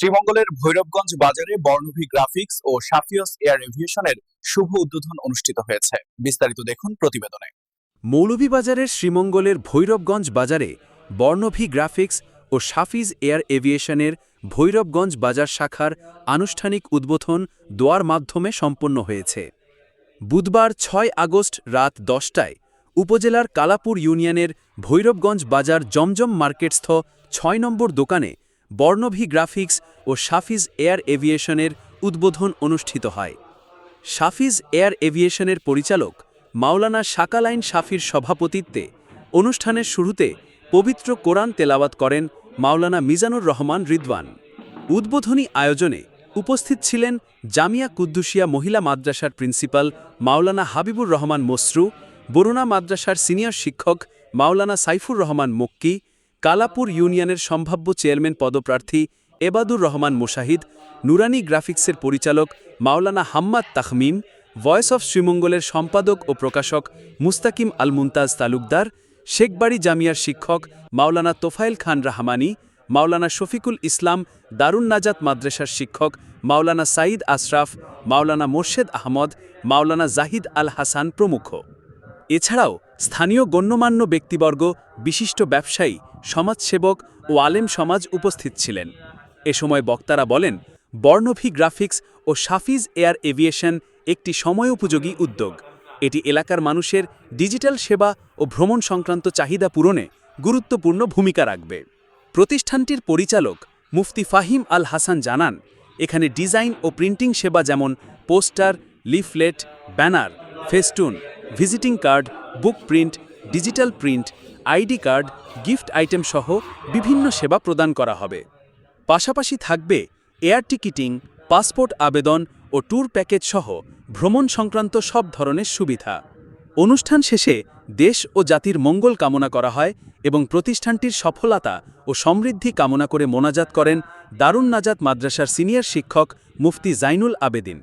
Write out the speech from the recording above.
শ্রীমঙ্গলের ভৈরবগঞ্জ বাজারে বর্ণভি গ্রাফিক্স ও সাফিয়স এয়ার এভিয়েশনের শুভ উদ্বোধন অনুষ্ঠিত হয়েছে। বিস্তারিত দেখুন প্রতিবেদনে। মৌলভীবাজারের শ্রীমঙ্গলের ভৈরবগঞ্জ বাজারে বর্ণভি গ্রাফিক্স ও সাফিজ এয়ার এভিয়েশনের ভৈরবগঞ্জ বাজার শাখার আনুষ্ঠানিক উদ্বোধন দোয়ার মাধ্যমে সম্পন্ন হয়েছে। বুধবার ছয় আগস্ট রাত দশটায় উপজেলার কালাপুর ইউনিয়নের ভৈরবগঞ্জ বাজার জমজম মার্কেটস্থ ছয় নম্বর দোকানে বর্ণভি গ্রাফিক্স ও সাফিজ এয়ার এভিয়েশনের উদ্বোধন অনুষ্ঠিত হয়। সাফিজ এয়ার এভিয়েশনের পরিচালক মাওলানা শাকালাইন শাফির সভাপতিত্বে অনুষ্ঠানের শুরুতে পবিত্র কোরআন তেলাওয়াত করেন মাওলানা মিজানুর রহমান রিদওয়ান। উদ্বোধনী আয়োজনে উপস্থিত ছিলেন জামিয়া কুদ্দুসিয়া মহিলা মাদ্রাসার প্রিন্সিপাল মাওলানা হাবিবুর রহমান মসরু, বরুণা মাদ্রাসার সিনিয়র শিক্ষক মাওলানা সাইফুর রহমান মক্কি কালাপুর ইউনিয়নের সম্ভাব্য চেয়ারম্যান পদপ্রার্থী এবাদুর রহমান মুশাহিদ, নুরানি গ্রাফিক্সের পরিচালক মাওলানা হাম্মাদ তাহমিম ভয়েস অফ শ্রীমঙ্গলের সম্পাদক ও প্রকাশক মুস্তাকিম আল মুমতাজ তালুকদার, শেখবাড়ি জামিয়ার শিক্ষক মাওলানা তোফায়েল খান রাহমানি, মাওলানা শফিকুল ইসলাম দারুণ নাজাত মাদ্রাসার শিক্ষক মাওলানা সাঈদ আশরাফ, মাওলানা মোর্শেদ আহমদ, মাওলানা জাহিদ আল হাসান প্রমুখ। এছাড়াও স্থানীয় গণ্যমান্য ব্যক্তিবর্গ, বিশিষ্ট ব্যবসায়ী, সমাজসেবক ও আলেম সমাজ উপস্থিত ছিলেন। এ সময় বক্তারা বলেন, বর্ণভি গ্রাফিক্স ও সাফিজ এয়ার এভিয়েশন একটি সময়োপযোগী উদ্যোগ। এটি এলাকার মানুষের ডিজিটাল সেবা ও ভ্রমণ সংক্রান্ত চাহিদা পূরণে গুরুত্বপূর্ণ ভূমিকা রাখবে। প্রতিষ্ঠানটির পরিচালক মুফতি ফাহিম আল হাসান জানান, এখানে ডিজাইন ও প্রিন্টিং সেবা যেমন poster, leaflet, banner, festoon, visiting card book print, digital print, I D card, gift item সহ বিভিন্ন সেবা প্রদান করা হবে। পাশাপাশি থাকবে এয়ার টিকিটিং, পাসপোর্ট আবেদন ও ট্যুর প্যাকেজ সহ ভ্রমণ সংক্রান্ত সব ধরনের সুবিধা। অনুষ্ঠান শেষে দেশ ও জাতির মঙ্গল কামনা করা হয় এবং প্রতিষ্ঠানটির সফলতা ও সমৃদ্ধি কামনা করে মোনাজাত করেন দারুণ নাজাত মাদ্রাসার সিনিয়র শিক্ষক মুফতি জাইনুল আবেদিন।